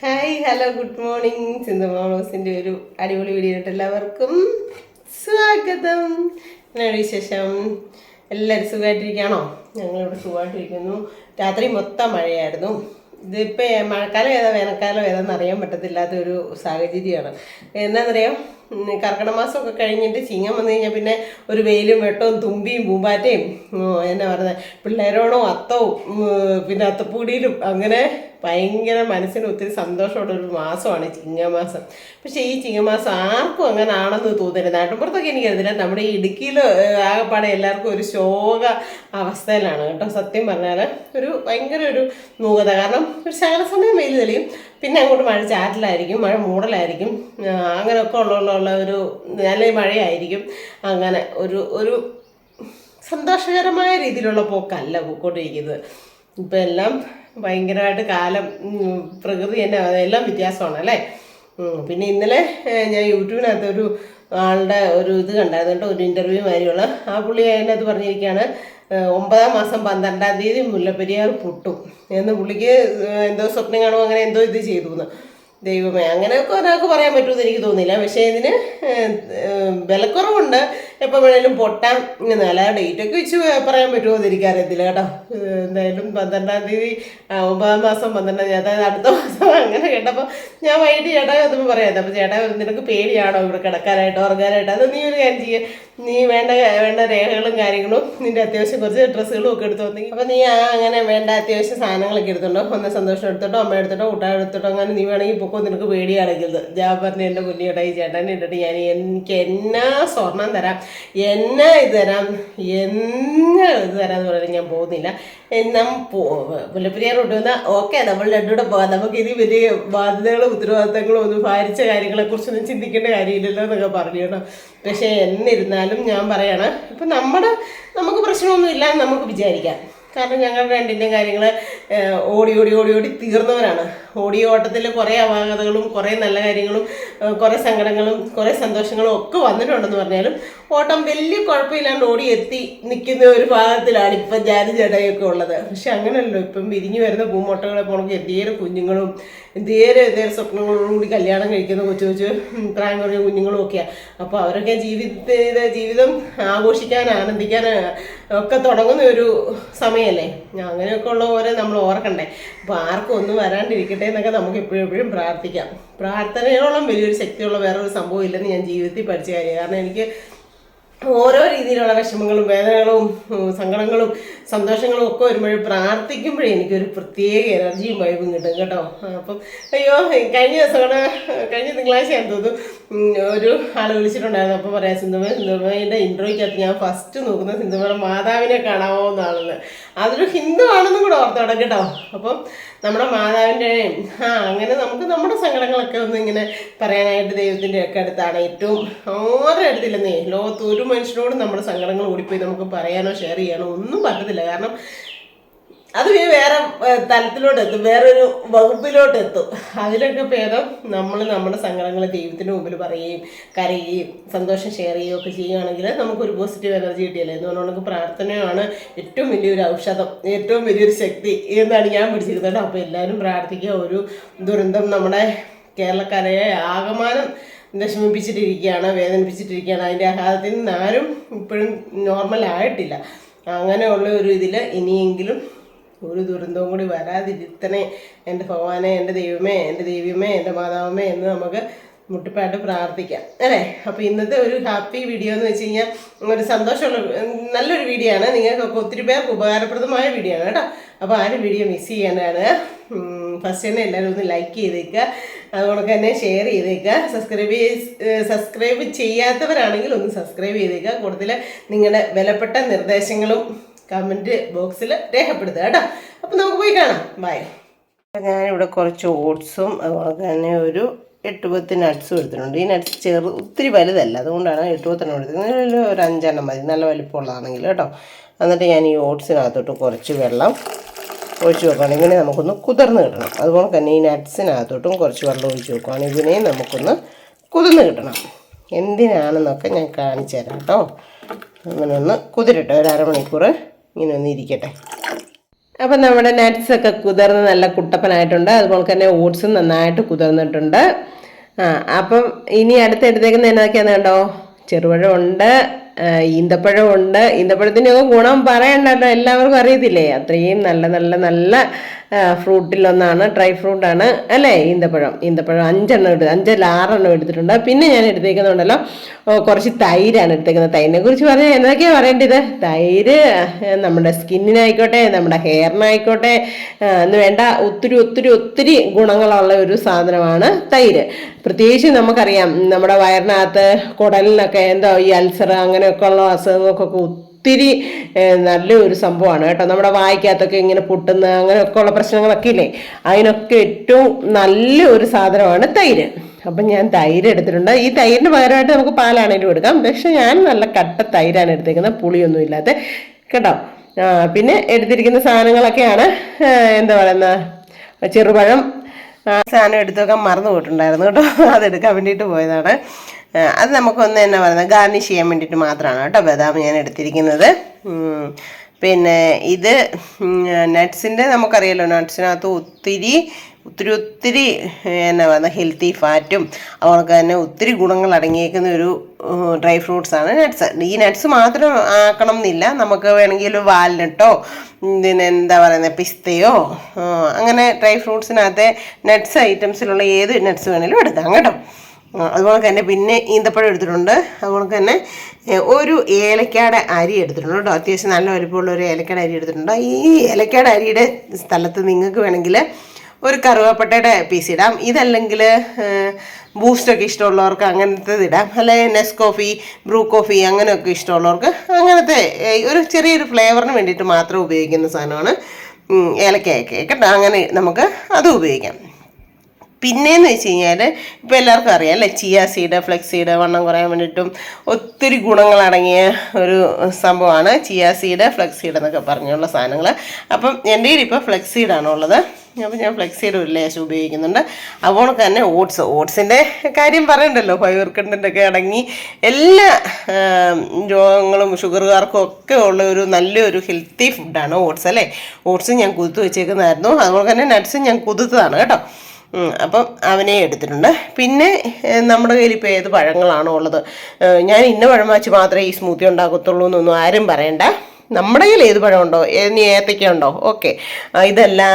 Hi hello good morning Sindhu മോളോസിന്റെ ഒരു അടിപൊളി video എല്ലാവർക്കും സ്വാഗതം. വിശേഷം? എല്ലാവരും സുഖമായിട്ടിരിക്കുകയാണോ? ഞങ്ങളിവിടെ സുഖമായിട്ടിരിക്കുന്നു. രാത്രി മൊത്തം മഴയായിരുന്നു. ഇതിപ്പോൾ മഴക്കാലം ഏതാ വേനൽക്കാലം ഏതാണെന്ന് അറിയാൻ പറ്റത്തില്ലാത്തൊരു സാഹചര്യമാണ്. എന്താണെന്നറിയാം കർക്കിടക മാസമൊക്കെ കഴിഞ്ഞിട്ട് ചിങ്ങം വന്നു കഴിഞ്ഞാൽ പിന്നെ ഒരു വെയിലും വെട്ടവും തുമ്പിയും പൂമ്പാറ്റയും എന്നാ പറയുന്നത് പിള്ളേരോണോ അത്തവും പിന്നെ അത്തപ്പൂടിയിലും അങ്ങനെ ഭയങ്കര മനസ്സിന് ഒത്തിരി സന്തോഷമുള്ള ഒരു മാസമാണ് ചിങ്ങമാസം. പക്ഷേ ഈ ചിങ്ങമാസം ആർക്കും അങ്ങനെ ആണെന്ന് തോന്നില്ല നാട്ടിൻപുറത്തൊക്കെ എനിക്കറിയില്ല നമ്മുടെ ഈ ഇടുക്കിയിൽ ആകെപ്പാടെ എല്ലാവർക്കും ഒരു ശോക അവസ്ഥയിലാണ് കേട്ടോ. സത്യം പറഞ്ഞാൽ ഒരു ഭയങ്കര ഒരു മൂകത. കാരണം ഒരു ശകല സമയം വെയിൽ തെളിയും. പിന്നെ അങ്ങോട്ട് മഴ ചാറ്റലായിരിക്കും മഴ മൂടലായിരിക്കും. അങ്ങനെയൊക്കെ ഉള്ള ഒരു നല്ല മഴയായിരിക്കും. അങ്ങനെ ഒരു ഒരു സന്തോഷകരമായ രീതിയിലുള്ള പോക്കല്ല പോയിക്കൊണ്ടിരിക്കുന്നത്. ഇപ്പം എല്ലാം ഭയങ്കരമായിട്ട് കാലം പ്രകൃതി തന്നെ എല്ലാം വ്യത്യാസമാണ് അല്ലേ? പിന്നെ ഇന്നലെ ഞാൻ യൂട്യൂബിനകത്ത് ഒരു ആളുടെ ഒരു ഇത് കണ്ടായിരുന്നു കേട്ടോ ഒരു ഇന്റർവ്യൂ മാതിരിയുള്ള. ആ പുള്ളി അതിനകത്ത് പറഞ്ഞിരിക്കുകയാണ് ഒമ്പതാം മാസം പന്ത്രണ്ടാം തീയതി മുല്ലപ്പെരിയാർ പൊട്ടും. എന്ന് പുള്ളിക്ക് എന്തോ സ്വപ്നം കാണുമോ അങ്ങനെ എന്തോ ഇത് ചെയ്തു എന്ന് ദൈവമേ അങ്ങനെയൊക്കെ ഒരാൾക്ക് പറയാൻ പറ്റുമെന്ന് എനിക്ക് തോന്നിയില്ല. പക്ഷേ ഇതിന് വിലക്കുറവുണ്ട്. എപ്പോൾ വേണേലും പൊട്ടാം. ഇങ്ങനെ നല്ല ഡേറ്റ് ഒക്കെ വെച്ച് പറയാൻ പറ്റുമോ എന്ന് എനിക്കറിയത്തില്ല കേട്ടോ. എന്തായാലും പന്ത്രണ്ടാം തീയതി ഒമ്പതാം മാസം പന്ത്രണ്ടാം തീയതി അതായത് അടുത്ത മാസം അങ്ങനെ കേട്ടപ്പോൾ ഞാൻ വൈകിട്ട് ചേട്ടാ അതും പറയാം അപ്പോൾ ചേട്ടാ നിനക്ക് പേടിയാണോ ഇവിടെ കിടക്കാനായിട്ട് ഉറങ്ങാനായിട്ട്? അത് നീ ഒരു കാര്യം ചെയ്യുക നീ വേണ്ട വേണ്ട രേഖകളും കാര്യങ്ങളും നിന്റെ അത്യാവശ്യം കുറച്ച് ഡ്രസ്സുകളും ഒക്കെ എടുത്തു വന്നെങ്കിൽ അപ്പോൾ നീ അങ്ങനെ വേണ്ട അത്യാവശ്യം സാധനങ്ങളൊക്കെ എടുത്തോണ്ടോ? ഒന്ന് സന്തോഷം എടുത്തോട്ടോ അമ്മ എടുത്തോട്ടോ കൂട്ടാൻ എടുത്തോട്ടോ അങ്ങനെ നീ വേണമെങ്കിൽ പൊക്കോ നിനക്ക് പേടിയാണെങ്കിൽ. ഞാൻ പറഞ്ഞു എന്റെ കുഞ്ഞിയുടെ ഈ ചേട്ടനെ ഇട്ടിട്ട് ഞാൻ എനിക്ക് എന്നാ സ്വർണം തരാം. എന്നാ ഇത് തരാം എന്നെ ഇത് തരാമെന്ന് പറയാൻ ഞാൻ പോകുന്നില്ല. എന്നാ മുല്ലപ്പെരിയാർ കൊണ്ടുവന്ന ഓക്കെ നമ്മൾ രണ്ടുകൂടെ പോകാം. നമുക്ക് ഇനി വലിയ ബാധ്യതകളും ഉത്തരവാദിത്തങ്ങളും ഒന്നും ഭാരിച്ച കാര്യങ്ങളെക്കുറിച്ചൊന്നും ചിന്തിക്കേണ്ട കാര്യമില്ലല്ലോ എന്നൊക്കെ പറഞ്ഞു കേട്ടോ. പക്ഷേ എന്നിരുന്നാലും ഞാൻ പറയാണ് ഇപ്പം നമ്മുടെ നമുക്ക് പ്രശ്നമൊന്നും ഇല്ല നമുക്ക് വിചാരിക്കാം. കാരണം ഞങ്ങളുടെ രണ്ടിന്റെയും കാര്യങ്ങൾ ഓടി ഓടി ഓടി ഓടി തീർന്നവരാണ്. ഓടിയ ഓട്ടത്തിൽ കുറേ അപാകതകളും കുറേ നല്ല കാര്യങ്ങളും കുറേ സങ്കടങ്ങളും കുറേ സന്തോഷങ്ങളും ഒക്കെ വന്നിട്ടുണ്ടെന്ന് പറഞ്ഞാലും ഓട്ടം വലിയ കുഴപ്പമില്ലാണ്ട് ഓടി എത്തി നിൽക്കുന്ന ഒരു ഭാഗത്തിലാണ് ഇപ്പം ജാതി ചേട്ടായൊക്കെ ഉള്ളത്. പക്ഷെ അങ്ങനെയല്ലോ ഇപ്പം വിരിഞ്ഞു വരുന്ന പൂമോട്ടങ്ങളെ പോണെങ്കിൽ എന്തേരെ കുഞ്ഞുങ്ങളും എന്തേരെ എന്തേരെ സ്വപ്നങ്ങളോടും കൂടി കല്യാണം കഴിക്കുന്ന കൊച്ചു കൊച്ചു പ്രായം കുറഞ്ഞ കുഞ്ഞുങ്ങളും ഒക്കെയാണ് അപ്പോൾ അവരൊക്കെ ജീവിത ജീവിതം ആഘോഷിക്കാൻ ആനന്ദിക്കാൻ ഒക്കെ തുടങ്ങുന്ന ഒരു സമയമല്ലേ? അങ്ങനെയൊക്കെ ഉള്ള ഓരോ നമ്മൾ ഓർക്കണ്ടേ? അപ്പോൾ ആർക്കും ഒന്നും വരാണ്ടിരിക്കട്ടെ എന്നൊക്കെ നമുക്ക് എപ്പോഴും എപ്പോഴും പ്രാർത്ഥിക്കാം. പ്രാർത്ഥനയോളം വലിയൊരു ശക്തിയുള്ള വേറൊരു സംഭവം ഇല്ലെന്ന് ഞാൻ ജീവിതത്തിൽ പഠിച്ച കാര്യം കാരണം എനിക്ക് ഓരോ രീതിയിലുള്ള വിഷമങ്ങളും വേദനകളും സങ്കടങ്ങളും സന്തോഷങ്ങളും ഒക്കെ വരുമ്പോഴും പ്രാർത്ഥിക്കുമ്പോഴേ എനിക്കൊരു പ്രത്യേക എനർജിയും വൈബും കിട്ടും കേട്ടോ. അപ്പം അയ്യോ കഴിഞ്ഞ ദിവസം കഴിഞ്ഞ കഴിഞ്ഞ ഞാൻ തോന്നുന്നു ഒരു ആൾ വിളിച്ചിട്ടുണ്ടായിരുന്നു. അപ്പോൾ പറയാം സിന്ധുമ സിന്ധുമയുടെ ഇൻട്രോയ്ക്കകത്ത് ഞാൻ ഫസ്റ്റ് നോക്കുന്ന സിന്ധുമയുടെ മാതാവിനെ കാണാമോ എന്നാണെന്ന് അതൊരു ഹിന്ദു ആണെന്നും കൂടെ ഓർത്തോടെ കേട്ടോ. അപ്പം നമ്മുടെ മാതാവിന്റെ ആ അങ്ങനെ നമുക്ക് നമ്മുടെ സങ്കടങ്ങളൊക്കെ ഒന്ന് ഇങ്ങനെ പറയാനായിട്ട് ദൈവത്തിന്റെ ഒക്കെ അടുത്താണ് ഏറ്റവും ഓരോ അടുത്തില്ലെന്നേ ലോകത്ത് ഒരു മനുഷ്യനോടും നമ്മുടെ സങ്കടങ്ങൾ ഓടിപ്പോയി നമുക്ക് പറയാനോ ഷെയർ ചെയ്യാനോ ഒന്നും പറ്റത്തില്ല. കാരണം അത് വേറെ തലത്തിലോട്ട് എത്തും. വേറൊരു വകുപ്പിലോട്ട് എത്തും. അതിലൊക്കെ ഭേദം നമ്മൾ നമ്മുടെ സങ്കടങ്ങൾ ദൈവത്തിന് മുമ്പിൽ പറയുകയും കരയുകയും സന്തോഷം ഷെയർ ചെയ്യുകയും ഒക്കെ ചെയ്യുകയാണെങ്കിൽ നമുക്കൊരു പോസിറ്റീവ് എനർജി കിട്ടിയല്ലേ? എന്ന് നമുക്ക് പ്രാർത്ഥനയാണ് ഏറ്റവും വലിയൊരു ഔഷധം ഏറ്റവും വലിയൊരു ശക്തി എന്നാണ് ഞാൻ പിടിച്ചിരുന്നത് അപ്പോൾ എല്ലാവരും പ്രാർത്ഥിക്കുക. ഒരു ദുരന്തം നമ്മുടെ കേരളക്കാരെ ആകമാനം വിഷമിപ്പിച്ചിട്ടിരിക്കുകയാണ് വേദനിപ്പിച്ചിട്ടിരിക്കുകയാണ് അതിന്റെ ആഘാതത്തിൽ നിന്ന് ആരും ഇപ്പോഴും നോർമൽ ആയിട്ടില്ല. അങ്ങനെയുള്ള ഒരു ഇതിൽ ഇനിയെങ്കിലും ഒരു ദുരന്തവും കൂടി വരാതിരുത്തണേ എന്റെ ഭഗവാനെ എന്റെ ദൈവമേ എന്റെ ദൈവമേ എന്റെ മാതാവമേ എന്ന് നമുക്ക് മുട്ടിപ്പായിട്ട് പ്രാർത്ഥിക്കാം. അല്ലേ? അപ്പോൾ ഇന്നത്തെ ഒരു ഹാപ്പി വീഡിയോ എന്ന് വെച്ച് കഴിഞ്ഞാൽ ഒരു സന്തോഷമുള്ള നല്ലൊരു വീഡിയോ ആണ്. നിങ്ങൾക്കൊക്കെ ഒത്തിരി പേർക്ക് ഉപകാരപ്രദമായ വീഡിയോ ആണ് കേട്ടോ. അപ്പോൾ ആരും വീഡിയോ മിസ് ചെയ്യാനാണ് ഫസ്റ്റ് തന്നെ എല്ലാവരും ഒന്ന് ലൈക്ക് ചെയ്തേക്കുക അതുപോലെ തന്നെ ഷെയർ ചെയ്തേക്കുക സബ്സ്ക്രൈബ് സബ്സ്ക്രൈബ് ചെയ്യാത്തവരാണെങ്കിൽ ഒന്ന് സബ്സ്ക്രൈബ് ചെയ്തേക്കുക കൂടുതൽ നിങ്ങളുടെ വിലപ്പെട്ട നിർദ്ദേശങ്ങളും കമന്റ് ബോക്സിൽ രേഖപ്പെടുത്തുക കേട്ടോ. അപ്പോൾ നമുക്ക് പോയി കാണാം. ബൈ ഞാനിവിടെ കുറച്ച് ഓട്സും അതുപോലെ തന്നെ ഒരു എട്ട് പത്ത് നട്ട്സും എടുത്തിട്ടുണ്ട്. ഈ നട്ട്സ് ചെറു ഒത്തിരി വലുതല്ല. അതുകൊണ്ടാണ് എട്ട് പത്തെണ്ണം എടുത്തത് ഒരു അഞ്ചെണ്ണം മതി. നല്ല വലിപ്പമുള്ളതാണെങ്കിൽ കേട്ടോ. എന്നിട്ട് ഞാൻ ഈ ഓട്സിനകത്തോട്ട് കുറച്ച് വെള്ളം ഒഴിച്ച് വെക്കുകയാണ് ഇങ്ങനെ നമുക്കൊന്ന് കുതിർന്ന് കിട്ടണം. അതുപോലെ തന്നെ ഈ നട്ട്സിനകത്തോട്ടും കുറച്ച് വെള്ളം ഒഴിച്ച് വെക്കുകയാണ് ഇതിനെയും നമുക്കൊന്ന് കുതിർന്ന് കിട്ടണം. എന്തിനാണെന്നൊക്കെ ഞാൻ കാണിച്ചു തരാം കേട്ടോ. അങ്ങനെ ഒന്ന് കുതിരട്ടെ. ഒരു അരമണിക്കൂർ ഇങ്ങനെ ഒന്ന് ഇരിക്കട്ടെ. അപ്പം നമ്മുടെ നട്ട്സൊക്കെ കുതിർന്ന് നല്ല കുട്ടപ്പനായിട്ടുണ്ട്. അതുപോലെ തന്നെ ഓട്സും നന്നായിട്ട് കുതിർന്നിട്ടുണ്ട്. ആ അപ്പം ഇനി അടുത്ത് എടുത്തേക്കുന്ന എന്നതൊക്കെയാണെന്ന് കണ്ടോ? ചെറുപഴം ഉണ്ട്. ഈന്തപ്പഴത്തിന്റെയൊക്കെ ഗുണം പറയണ്ടല്ലോ എല്ലാവർക്കും അറിയത്തില്ലേ? അത്രയും നല്ല നല്ല നല്ല ഫ്രൂട്ടിലൊന്നാണ് ഡ്രൈ ഫ്രൂട്ടാണ് അല്ലേ? ഈന്തപ്പഴം. ഈന്തപ്പഴം അഞ്ചെണ്ണം എടുത്ത് അഞ്ചല്ല ആറെണ്ണം എടുത്തിട്ടുണ്ട്. പിന്നെ ഞാൻ എടുത്തേക്കുന്നുണ്ടല്ലോ കുറച്ച് തൈരാണ് എടുത്തേക്കുന്നത്. തൈരിനെ കുറിച്ച് പറഞ്ഞാൽ എന്തൊക്കെയാണ് പറയേണ്ടത്? തൈര് നമ്മുടെ സ്കിന്നിനായിക്കോട്ടെ നമ്മുടെ ഹെയറിനായിക്കോട്ടെ എന്ന് വേണ്ട ഒത്തിരി ഒത്തിരി ഒത്തിരി ഗുണങ്ങളുള്ള ഒരു സാധനമാണ് തൈര്. പ്രത്യേകിച്ച് നമുക്കറിയാം നമ്മുടെ വയറിനകത്ത് കുടലിനൊക്കെ എന്തോ ഈ അൾസർ അങ്ങനെയൊക്കെ അസുഖങ്ങൾക്കൊക്കെ ഒത്തിരി നല്ലൊരു സംഭവമാണ് കേട്ടോ. നമ്മുടെ വായിക്കകത്തൊക്കെ ഇങ്ങനെ പൊട്ടുന്ന അങ്ങനെയൊക്കെ ഉള്ള പ്രശ്നങ്ങളൊക്കെ ഇല്ലേ? അതിനൊക്കെ ഏറ്റവും നല്ല ഒരു സാധനമാണ് തൈര്. അപ്പം ഞാൻ തൈര് എടുത്തിട്ടുണ്ട്. ഈ തൈരിന് പകരമായിട്ട് നമുക്ക് പാലാണെങ്കിലും എടുക്കാം. പക്ഷെ ഞാൻ നല്ല കട്ട തൈരാണ് എടുത്തേക്കുന്നത്. പുളിയൊന്നും ഇല്ലാതെ കേട്ടോ. പിന്നെ എടുത്തിരിക്കുന്ന സാധനങ്ങളൊക്കെയാണ് എന്താ പറയുന്ന ചെറുപഴം സാധനം എടുത്തു വെക്കാൻ മറന്നു പോയിട്ടുണ്ടായിരുന്നു കേട്ടോ. അതെടുക്കാൻ വേണ്ടിയിട്ട് പോയതാണ്. അത് നമുക്കൊന്ന് എന്നാ പറയുന്നത് ഗാർണിഷ് ചെയ്യാൻ വേണ്ടിയിട്ട് മാത്രമാണ് കേട്ടോ ബദാം ഞാൻ എടുത്തിരിക്കുന്നത്. പിന്നെ ഇത് നട്ട്സിന്റെ നമുക്കറിയാലോ നട്ട്സിനകത്ത് ഒത്തിരി ഒത്തിരി ഒത്തിരി എന്നാ പറയുക ഹെൽത്തി ഫാറ്റും അവർക്ക് തന്നെ ഒത്തിരി ഗുണങ്ങൾ അടങ്ങിയേക്കുന്ന ഒരു ഡ്രൈ ഫ്രൂട്ട്സ് ആണ് നട്ട്സ് ഈ നട്ട്സ് മാത്രം ആക്കണം എന്നില്ല നമുക്ക് വേണമെങ്കിൽ വാൽനട്ടോ പിന്നെ എന്താ പറയുന്നത് പിസ്തയോ അങ്ങനെ ഡ്രൈ ഫ്രൂട്ട്സിനകത്തെ നട്ട്സ് ഐറ്റംസിലുള്ള ഏത് നട്ട്സ് വേണമെങ്കിലും എടുക്കാം കേട്ടോ അതുപോലെ തന്നെ പിന്നെ ഈന്തപ്പഴം എടുത്തിട്ടുണ്ട്. അതുപോലെ തന്നെ ഒരു ഏലക്കാടെ അരി എടുത്തിട്ടുണ്ട് കേട്ടോ. അത്യാവശ്യം നല്ല വലിപ്പമുള്ള ഒരു ഏലക്കാട് അരി എടുത്തിട്ടുണ്ട്. ഈ ഏലക്കാട് അരിയുടെ സ്ഥലത്ത് നിങ്ങൾക്ക് വേണമെങ്കിൽ ഒരു കറുവാപ്പട്ടയുടെ പീസ് ഇടാം. ഇതല്ലെങ്കിൽ ബൂസ്റ്റൊക്കെ ഇഷ്ടമുള്ളവർക്ക് അങ്ങനത്തെ ഇടാം. അല്ലെങ്കിൽ നെസ് കോഫി ബ്രൂ കോഫി അങ്ങനെയൊക്കെ ഇഷ്ടമുള്ളവർക്ക് അങ്ങനത്തെ ഒരു ചെറിയൊരു ഫ്ലേവറിന് വേണ്ടിയിട്ട് മാത്രം ഉപയോഗിക്കുന്ന സാധനമാണ് ഏലക്കായ ഏലക്കയൊക്കെ. കേട്ടോ അങ്ങനെ നമുക്ക് അത് ഉപയോഗിക്കാം. പിന്നെയെന്ന് വെച്ച് കഴിഞ്ഞാൽ ഇപ്പോൾ എല്ലാവർക്കും അറിയാം അല്ലേ? ചിയ സീഡ് ഫ്ലെക്സ് സീഡ് വണ്ണം കുറയാൻ വേണ്ടിയിട്ടും ഒത്തിരി ഗുണങ്ങളടങ്ങിയ ഒരു സംഭവമാണ് ചിയ സീഡ് ഫ്ലെക്സ് സീഡ് എന്നൊക്കെ പറഞ്ഞുള്ള സാധനങ്ങൾ അപ്പം എന്റെ കയ്യിൽ ഇപ്പോൾ ഫ്ലെക്സ് സീഡാണ് ഉള്ളത്. അപ്പം ഞാൻ ഫ്ലെക്സ് സീഡ് ഒരു ലേശം ഉപയോഗിക്കുന്നുണ്ട്. അതുപോലെ തന്നെ ഓട്സ്. ഓട്സിന്റെ കാര്യം പറയണ്ടല്ലോ? ഫൈബർ കണ്ടന്റ് ഒക്കെ അടങ്ങി എല്ലാ രോഗങ്ങളും ഷുഗറുകാർക്കും ഒക്കെ ഉള്ള ഒരു നല്ലൊരു ഹെൽത്തി ഫുഡാണ് ഓട്സ് അല്ലേ? ഓട്സ് ഞാൻ കുതിർത്ത് വെച്ചേക്കുന്നതായിരുന്നു. അതുപോലെ തന്നെ നട്ട്സും ഞാൻ കുതിർത്തതാണ് കേട്ടോ. അപ്പം അവനെ എടുത്തിട്ടുണ്ട്. പിന്നെ നമ്മുടെ കയ്യിൽ ഇപ്പോൾ ഏത് പഴങ്ങളാണോ ഉള്ളത്? ഞാൻ ഇന്ന പഴം വെച്ച് മാത്രമേ ഈ സ്മൂത്തി ഉണ്ടാക്കത്തുള്ളൂ എന്നൊന്നും ആരും പറയണ്ട. നമ്മുടെ കയ്യിൽ ഏത് പഴമുണ്ടോ ഇനി ഏത്തയ്ക്ക ഉണ്ടോ? ഓക്കെ. ഇതെല്ലാം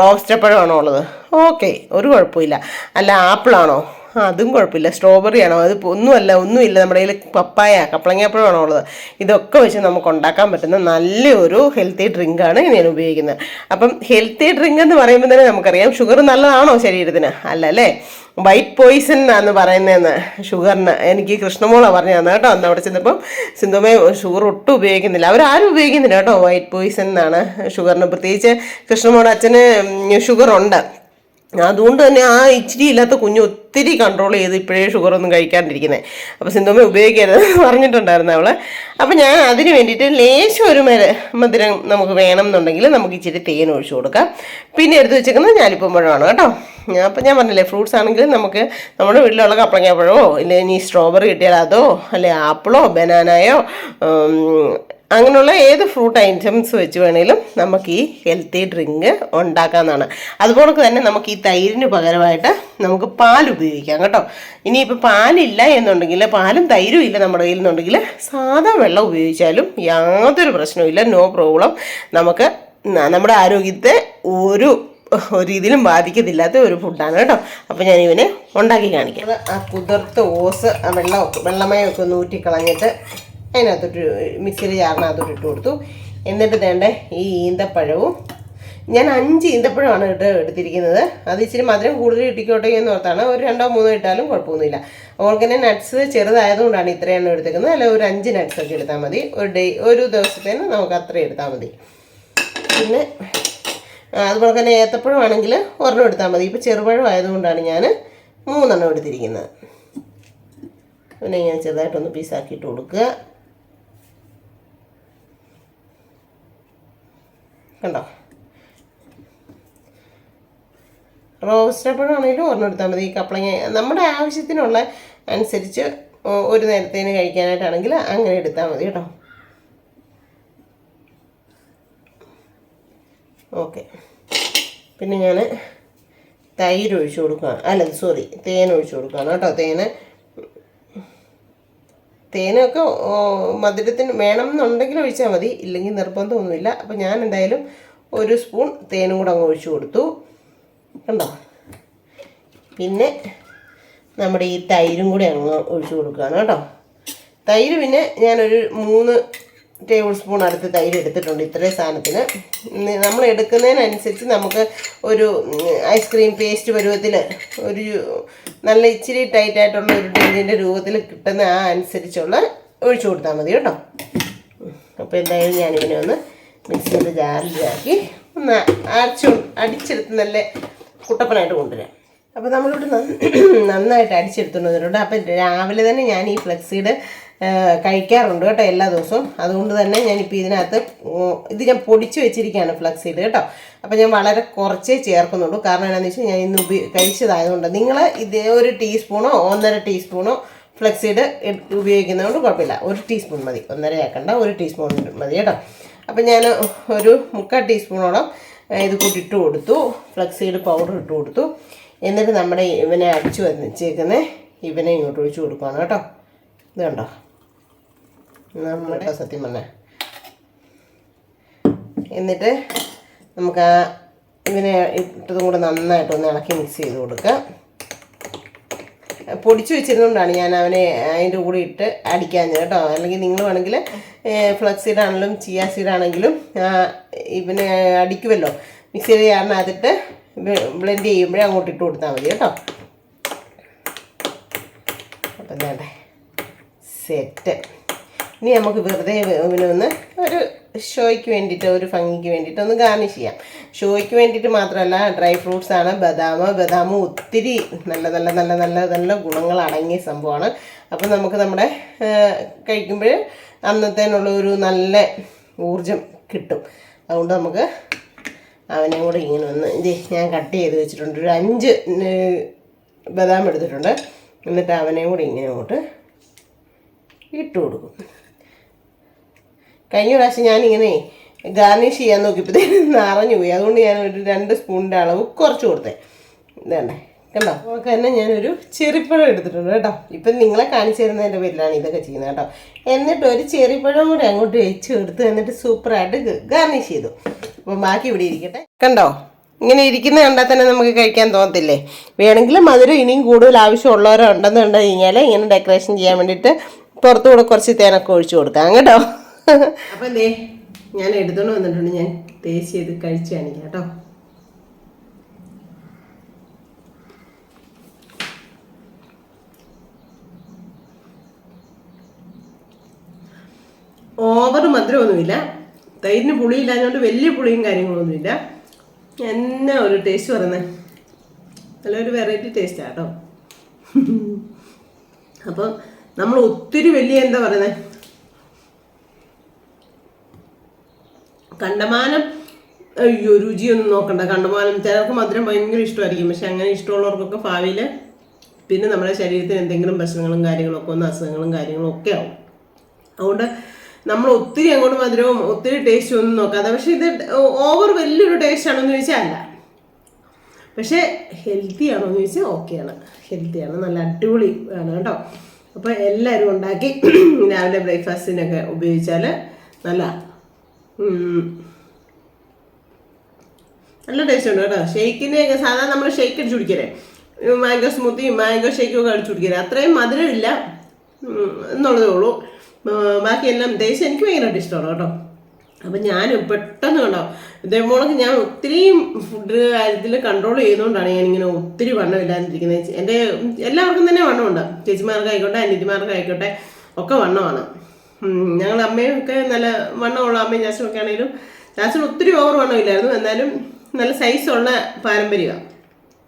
റോസ്റ്റപ്പഴമാണോ ഉള്ളത്? ഓക്കെ ഒരു കുഴപ്പമില്ല. അല്ല ആപ്പിളാണോ? അതും കുഴപ്പമില്ല. സ്ട്രോബെറി ആണോ? അത് ഒന്നുമല്ല ഒന്നുമില്ല. നമ്മുടെ കയ്യിൽ പപ്പായ കപ്പളങ്ങാപ്പഴമാണോ ഉള്ളത്. ഇതൊക്കെ വെച്ച് നമുക്ക് ഉണ്ടാക്കാൻ പറ്റുന്ന നല്ലൊരു ഹെൽത്തി ഡ്രിങ്കാണ് ഞാൻ ഉപയോഗിക്കുന്നത്. അപ്പം ഹെൽത്തി ഡ്രിങ്ക് എന്ന് പറയുമ്പോൾ തന്നെ നമുക്കറിയാം ഷുഗർ നല്ലതാണോ ശരീരത്തിന്? അല്ല അല്ലേ വൈറ്റ് പോയിസൺ എന്നാണ് പറയുന്നതെന്ന് ഷുഗറിന് എനിക്ക് കൃഷ്ണമോള പറഞ്ഞു തന്നെ കേട്ടോ. അന്ന് അവിടെ ചെന്നപ്പം സിന്ധുമേ ഷുഗർ ഒട്ടും ഉപയോഗിക്കുന്നില്ല. അവരാരും ഉപയോഗിക്കുന്നില്ല കേട്ടോ വൈറ്റ് പോയിസൺ എന്നാണ് ഷുഗറിന് പ്രത്യേകിച്ച് കൃഷ്ണമോളുടെ അച്ഛന് ഷുഗർ ഉണ്ട്. അതുകൊണ്ട് തന്നെ ആ ഇച്ചിരി ഇല്ലാത്ത കുഞ്ഞ് ഒത്തിരി കൺട്രോൾ ചെയ്ത് ഇപ്പോഴേ ഷുഗർ ഒന്നും കഴിക്കാണ്ടിരിക്കുന്നത് അപ്പോൾ സിന്ധുമ്മ ഉപയോഗിക്കരുത് പറഞ്ഞിട്ടുണ്ടായിരുന്നു അവൾ. അപ്പോൾ ഞാൻ അതിന് വേണ്ടിയിട്ട് ലേശം ഒരു മര മധുരം നമുക്ക് വേണം എന്നുണ്ടെങ്കിൽ നമുക്ക് ഇച്ചിരി തേൻ ഒഴിച്ചു കൊടുക്കാം. പിന്നെ എടുത്ത് വെച്ചേക്കുന്നത് ഞാലിപ്പം പഴമാണ് കേട്ടോ. അപ്പം ഞാൻ പറഞ്ഞില്ലേ ഫ്രൂട്ട്സ് ആണെങ്കിൽ നമുക്ക് നമ്മുടെ വീട്ടിലുള്ള കപ്പളങ്ങാപ്പഴമോ ഇല്ലെങ്കിൽ ഇനി സ്ട്രോബെറി കിട്ടിയാൽ അതോ അല്ലെ ആപ്പിളോ ബനാനയോ അങ്ങനെയുള്ള ഏത് ഫ്രൂട്ട് ഐറ്റംസ് വെച്ച് വേണേലും നമുക്ക് ഈ ഹെൽത്തി ഡ്രിങ്ക് ഉണ്ടാക്കാവുന്നതാണ്. അതുപോലെ തന്നെ നമുക്ക് ഈ തൈരിന് പകരമായിട്ട് നമുക്ക് പാൽ ഉപയോഗിക്കാം കേട്ടോ. ഇനിയിപ്പോൾ പാലില്ല എന്നുണ്ടെങ്കിൽ പാലും തൈരും ഇല്ല നമ്മുടെ കയ്യിൽ നിന്നുണ്ടെങ്കിൽ സാധാ വെള്ളം ഉപയോഗിച്ചാലും യാതൊരു പ്രശ്നവുമില്ല നോ പ്രോബ്ലം നമുക്ക് നമ്മുടെ ആരോഗ്യത്തെ ഒരു രീതിയിലും ബാധിക്കത്തില്ലാത്ത ഒരു ഫുഡാണ് കേട്ടോ. അപ്പോൾ ഞാൻ ഇവനെ ഉണ്ടാക്കി കാണിക്കാം. ആ കുതിർത്ത് ഓസ് ആ വെള്ളം വെള്ളമയൊക്കെ ഒന്ന് ഊറ്റിക്കളഞ്ഞിട്ട് അതിനകത്തോട്ട് മിക്സിയുടെ ജാറിനകത്തോട്ട് ഇട്ട് കൊടുത്തു. എന്നിട്ട് വേണ്ട ഈ ഈന്തപ്പഴവും. ഞാൻ അഞ്ച് ഈന്തപ്പഴമാണ് ഇട്ട് എടുത്തിരിക്കുന്നത്. അത് ഇച്ചിരി മധുരം കൂടുതൽ ഇട്ടിക്കോട്ടെ എന്ന് ഓർത്താണ്. ഒരു രണ്ടോ മൂന്നോ ഇട്ടാലും കുഴപ്പമൊന്നുമില്ല. അവൾക്ക് തന്നെ നട്ട്സ് ചെറുതായതുകൊണ്ടാണ് ഇത്രയാണ് എടുത്തേക്കുന്നത് അല്ല ഒരു അഞ്ച് നട്ട്സ് ഒക്കെ എടുത്താൽ മതി. ഒരു ഡേ ഒരു ദിവസത്തേന് നമുക്ക് അത്രയും എടുത്താൽ മതി. പിന്നെ അതുപോലെ തന്നെ ഏത്തപ്പഴമാണെങ്കിൽ ഒരെണ്ണം എടുത്താൽ മതി. ഇപ്പോൾ ചെറുപഴം ആയതുകൊണ്ടാണ് ഞാൻ മൂന്നെണ്ണം എടുത്തിരിക്കുന്നത്. പിന്നെ ഞാൻ ചെറുതായിട്ടൊന്ന് പീസാക്കിയിട്ട് കൊടുക്കുക. കണ്ടോ? റോസ്റ്റ് പഴമാണെങ്കിലും ഒരെണ്ണം എടുത്താൽ മതി ഈ കപ്പളങ്ങ നമ്മുടെ ആവശ്യത്തിനുള്ള അനുസരിച്ച് ഒരു നേരത്തേന് കഴിക്കാനായിട്ടാണെങ്കിൽ അങ്ങനെ എടുത്താൽ മതി കേട്ടോ. ഓക്കെ. പിന്നെ ഞാൻ തൈര് ഒഴിച്ചു കൊടുക്കുകയാണ്. അല്ല സോറി തേൻ ഒഴിച്ചു കൊടുക്കുകയാണ് കേട്ടോ. തേന് തേനൊക്കെ മധുരത്തിന് വേണം എന്നുണ്ടെങ്കിൽ ഒഴിച്ചാൽ മതി. ഇല്ലെങ്കിൽ നിർബന്ധമൊന്നുമില്ല. അപ്പോൾ ഞാൻ എന്തായാലും ഒരു സ്പൂൺ തേനും കൂടെ അങ്ങ് ഒഴിച്ചു കൊടുത്തു. കണ്ടോ? പിന്നെ നമ്മുടെ ഈ തൈരും കൂടെ അങ്ങ് ഒഴിച്ചു കൊടുക്കുകയാണ് കേട്ടോ. തൈര് പിന്നെ ഞാനൊരു മൂന്ന് ടേബിൾ സ്പൂൺ അടുത്ത് തൈര് എടുത്തിട്ടുണ്ട് ഇത്രയും സാധനത്തിന്. നമ്മൾ എടുക്കുന്നതിനനുസരിച്ച് നമുക്ക് ഒരു ഐസ്ക്രീം പേസ്റ്റ് പരുവത്തിൽ ഒരു നല്ല ഇച്ചിരി ടൈറ്റായിട്ടുള്ള ഒരു ടിന്നിന്റെ രൂപത്തിൽ കിട്ടുന്ന ആ അനുസരിച്ചുള്ള ഒഴിച്ചു കൊടുത്താൽ മതി കേട്ടോ. അപ്പോൾ എന്തായാലും ഞാനിങ്ങനെ ഒന്ന് മിക്സിയുടെ ജാറിലാക്കി ഒന്ന് അരച്ചു അടിച്ചെടുത്ത് നല്ല കുട്ടപ്പനായിട്ട് കൊണ്ടുവരാം. അപ്പോൾ നമ്മളിവിടെ നന്ന- നന്നായിട്ട് അടിച്ചെടുത്തുകൊണ്ട് വന്നിട്ടുണ്ട് അപ്പം രാവിലെ തന്നെ ഞാൻ ഈ ഫ്ലെക്സീഡ് കഴിക്കാറുണ്ട് കേട്ടോ എല്ലാ ദിവസവും. അതുകൊണ്ട് തന്നെ ഞാനിപ്പോൾ ഇതിനകത്ത് ഇത് ഞാൻ പൊടിച്ചു വെച്ചിരിക്കുകയാണ് ഫ്ലെക്സീഡ് കേട്ടോ. അപ്പോൾ ഞാൻ വളരെ കുറച്ചേ ചേർക്കുന്നുള്ളൂ. കാരണം എന്താണെന്ന് വെച്ചാൽ ഞാൻ ഇന്ന് ഉപയോഗി കഴിച്ചതായതുകൊണ്ട് നിങ്ങൾ ഇത് ഒരു ടീസ്പൂണോ ഒന്നര ടീസ്പൂണോ ഫ്ലെക്സീഡ് ഉപയോഗിക്കുന്നതുകൊണ്ട് കുഴപ്പമില്ല. ഒരു ടീസ്പൂൺ മതി. ഒന്നര ആക്കണ്ട ഒരു ടീസ്പൂൺ മതി കേട്ടോ. അപ്പം ഞാൻ ഒരു മുക്കാൽ ടീസ്പൂണോളം ഇത് കൂട്ടി ഇട്ട് കൊടുത്തു. ഫ്ലെക്സീഡ് പൗഡർ ഇട്ട് കൊടുത്തു. എന്നിട്ട് നമ്മുടെ ഇവനെ അടിച്ചു വന്നിച്ചേക്കുന്ന ഇവനെ ഇങ്ങോട്ട് ഒഴിച്ചു കൊടുക്കുകയാണ് കേട്ടോ. ഇത് കണ്ടോ? നമ്മുടെ സത്യം പറഞ്ഞേ. എന്നിട്ട് നമുക്ക് ആ ഇവനെ ഇട്ടതും കൂടെ നന്നായിട്ടൊന്ന് ഇളക്കി മിക്സ് ചെയ്ത് കൊടുക്കാം. പൊടിച്ചു വെച്ചിരുന്നുകൊണ്ടാണ് ഞാൻ അവനെ അതിന്റെ കൂടെ ഇട്ട് അടിക്കാൻ കേട്ടോ. അല്ലെങ്കിൽ നിങ്ങൾ വേണമെങ്കിൽ ഫ്ലക്സ് ചിയാ സീഡാണെങ്കിലും ഇവനെ അടിക്കുമല്ലോ. മിക്സിയിൽ അതിട്ട് ബ്ലെൻഡ് ചെയ്യുമ്പോഴേ അങ്ങോട്ട് ഇട്ട് കൊടുത്താൽ മതി കേട്ടോ. അപ്പം എന്താണ്ടേ സെറ്റ് ഇനി നമുക്ക് വെറുതെ ഒന്ന് ഒരു ഷോയ്ക്ക് വേണ്ടിയിട്ട് ഒരു ഭംഗിക്ക് വേണ്ടിയിട്ട് ഒന്ന് ഗാർണിഷ് ചെയ്യാം. ഷോയ്ക്ക് വേണ്ടിയിട്ട് മാത്രമല്ല ഡ്രൈ ഫ്രൂട്ട്സ് ആണ്. ബദാം ബദാം ഒത്തിരി നല്ല നല്ല നല്ല നല്ല നല്ല ഗുണങ്ങൾ അടങ്ങിയ സംഭവമാണ്. അപ്പം നമുക്ക് നമ്മുടെ കഴിക്കുമ്പോൾ അന്നത്തേനുള്ള ഒരു നല്ല ഊർജം കിട്ടും. അതുകൊണ്ട് നമുക്ക് അവനെ കൂടെ ഇങ്ങനെ ഒന്ന് ഇത് ഞാൻ കട്ട് ചെയ്ത് വെച്ചിട്ടുണ്ട്. ഒരു അഞ്ച് ബദാം എടുത്തിട്ടുണ്ട്. എന്നിട്ട് അവനെ കൂടെ ഇങ്ങനെ അങ്ങോട്ട് ഇട്ട് കൊടുക്കും. കഴിഞ്ഞ പ്രാവശ്യം ഞാനിങ്ങനെ ഗാർണിഷ് ചെയ്യാൻ നോക്കിയപ്പോഴത്തേക്കും നിറഞ്ഞു പോയി. അതുകൊണ്ട് ഞാൻ ഒരു രണ്ട് സ്പൂണിന്റെ അളവ് കുറച്ച് കൊടുത്തേ. ഇതേണ്ടേ? കണ്ടോ? നമുക്ക് തന്നെ ഞാനൊരു ചെറിപ്പഴം എടുത്തിട്ടുണ്ട് കേട്ടോ. ഇപ്പം നിങ്ങളെ കാണിച്ചു തരുന്നതിന്റെ പേരിലാണ് ഇതൊക്കെ ചെയ്യുന്നത് കേട്ടോ. എന്നിട്ട് ഒരു ചെറിപ്പഴം കൂടി അങ്ങോട്ട് വെച്ച് എടുത്ത് എന്നിട്ട് സൂപ്പറായിട്ട് ഗാർണിഷ് ചെയ്തു. അപ്പം ബാക്കി ഇവിടെ ഇരിക്കട്ടെ. കണ്ടോ? ഇങ്ങനെ ഇരിക്കുന്ന കണ്ടാൽ തന്നെ നമുക്ക് കഴിക്കാൻ തോന്നത്തില്ലേ? വേണമെങ്കിൽ മധുരം ഇനിയും കൂടുതൽ ആവശ്യമുള്ളവരോ ഉണ്ടെന്ന് കഴിഞ്ഞാൽ ഇങ്ങനെ ഡെക്കറേഷൻ ചെയ്യാൻ വേണ്ടിയിട്ട് പുറത്തുകൂടെ കുറച്ച് തേനൊക്കെ ഒഴിച്ചു കൊടുക്കാം. കേട്ടോ? അപ്പം എന്തേ ഞാൻ എടുത്തോണ്ട് വന്നിട്ടുണ്ട്. ഞാൻ ടേസ്റ്റ് ചെയ്ത് കഴിച്ച് കാണിക്കാം കേട്ടോ. ഓവർ മധുരമൊന്നുമില്ല. തൈരിന് പുളിയില്ലാഞ്ഞുകൊണ്ട് വലിയ പുളിയും കാര്യങ്ങളൊന്നുമില്ല. എന്നാ ഒരു ടേസ്റ്റ് പറയുന്നത് നല്ലൊരു വെറൈറ്റി ടേസ്റ്റാണ് കേട്ടോ. അപ്പം നമ്മൾ ഒത്തിരി വലിയ എന്താ പറയുന്നത് കണ്ടമാനം അയ്യോ രുചിയൊന്നും നോക്കണ്ട. കണ്ടമാനം ചിലർക്ക് മധുരം ഭയങ്കര ഇഷ്ടമായിരിക്കും. പക്ഷെ അങ്ങനെ ഇഷ്ടമുള്ളവർക്കൊക്കെ ഭാവിയിൽ പിന്നെ നമ്മുടെ ശരീരത്തിന് എന്തെങ്കിലും പ്രശ്നങ്ങളും കാര്യങ്ങളൊക്കെ ഒന്ന് അസുഖങ്ങളും കാര്യങ്ങളും ഒക്കെ ആവും. അതുകൊണ്ട് നമ്മൾ ഒത്തിരി അങ്ങോട്ട് മധുരവും ഒത്തിരി ടേസ്റ്റും ഒന്നും നോക്കാതെ പക്ഷെ ഇത് ഓവർ വലിയൊരു ടേസ്റ്റ് ആണോ എന്ന് ചോദിച്ചാൽ അല്ല. പക്ഷേ ഹെൽത്തി ആണോ എന്ന് ചോദിച്ചാൽ ഓക്കെയാണ് ഹെൽത്തിയാണ് നല്ല അടിപൊളി ആണ് കേട്ടോ. അപ്പോൾ എല്ലാവരും ഉണ്ടാക്കി രാവിലെ ബ്രേക്ക്ഫാസ്റ്റിനൊക്കെ ഉപയോഗിച്ചാൽ നല്ല നല്ല ടേസ്റ്റ് ഉണ്ട് കേട്ടോ. ഷെയ്ക്കിനെ സാധാരണ നമ്മൾ ഷെയ്ക്ക് അടിച്ചു കുടിക്കലേ. മാംഗോ സ്മൂത്തിയും മാംഗോ ഷേക്കും ഒക്കെ അടിച്ചു കുടിക്കലേ. അത്രയും മധുരമില്ല ഇല്ല. എന്നുള്ളതേ ഉള്ളൂ. ബാക്കിയെല്ലാം ദേശം എനിക്ക് ഭയങ്കരമായിട്ട് ഇഷ്ടമാണ് കേട്ടോ. അപ്പം ഞാൻ പെട്ടെന്ന് കണ്ടോ ഇതേപോലൊക്കെ ഞാൻ ഒത്തിരിയും ഫുഡ് കാര്യത്തിൽ കൺട്രോൾ ചെയ്തുകൊണ്ടാണ് ഞാനിങ്ങനെ ഒത്തിരി വണ്ണം ഇല്ലാതിരിക്കുന്നത്. എന്റെ എല്ലാവർക്കും തന്നെ വണ്ണമുണ്ട്. ചേച്ചിമാർക്കായിക്കോട്ടെ അനിയത്തിമാർക്കായിക്കോട്ടെ ഒക്കെ വണ്ണമാണ്. ഞങ്ങൾ അമ്മയും ഒക്കെ നല്ല വണ്ണമുള്ള അമ്മയും ചാച്ചനൊക്കെ ആണെങ്കിലും ചാച്ചന് ഒത്തിരി ഓവർ വണ്ണമില്ലായിരുന്നു എന്നാലും നല്ല സൈസുള്ള പാരമ്പര്യമാണ്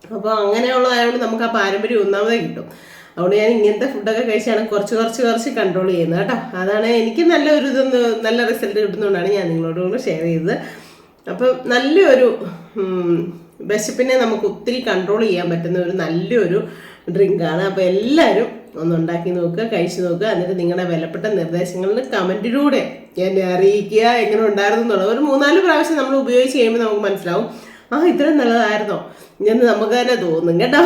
അപ്പോൾ അങ്ങനെയുള്ളതായതുകൊണ്ട് നമുക്ക് ആ പാരമ്പര്യം ഒന്നാമതേ കിട്ടും. അതുകൊണ്ട് ഞാൻ ഇങ്ങനത്തെ ഫുഡൊക്കെ കഴിച്ചാണ് കുറച്ച് കുറച്ച് കുറച്ച് കൺട്രോൾ ചെയ്യുന്നത് കേട്ടോ. അതാണ് എനിക്ക് നല്ല ഒരു ഇതൊന്ന് നല്ല റിസൾട്ട് കിട്ടുന്നതുകൊണ്ടാണ് ഞാൻ നിങ്ങളോട് കൂടെ ഷെയർ ചെയ്തത്. അപ്പം നല്ലൊരു വിശപ്പിനെ നമുക്ക് ഒത്തിരി കൺട്രോൾ ചെയ്യാൻ പറ്റുന്ന ഒരു നല്ലൊരു ഡ്രിങ്കാണ് അപ്പോൾ എല്ലാവരും ഒന്ന് ഉണ്ടാക്കി നോക്കുക കഴിച്ചു നോക്കുക. എന്നിട്ട് നിങ്ങളുടെ വിലപ്പെട്ട നിർദ്ദേശങ്ങളിൽ കമന്റിലൂടെ എന്നെ അറിയിക്കുക. എങ്ങനെ ഉണ്ടായിരുന്നു എന്നുള്ളത്. ഒരു മൂന്നാൽ പ്രാവശ്യം നമ്മൾ ഉപയോഗിച്ച് കഴിയുമ്പോൾ നമുക്ക് മനസ്സിലാവും. ആ ഇത്രയും നല്ലതായിരുന്നോ? എന്ന് നമുക്ക് തന്നെ തോന്നും കേട്ടോ.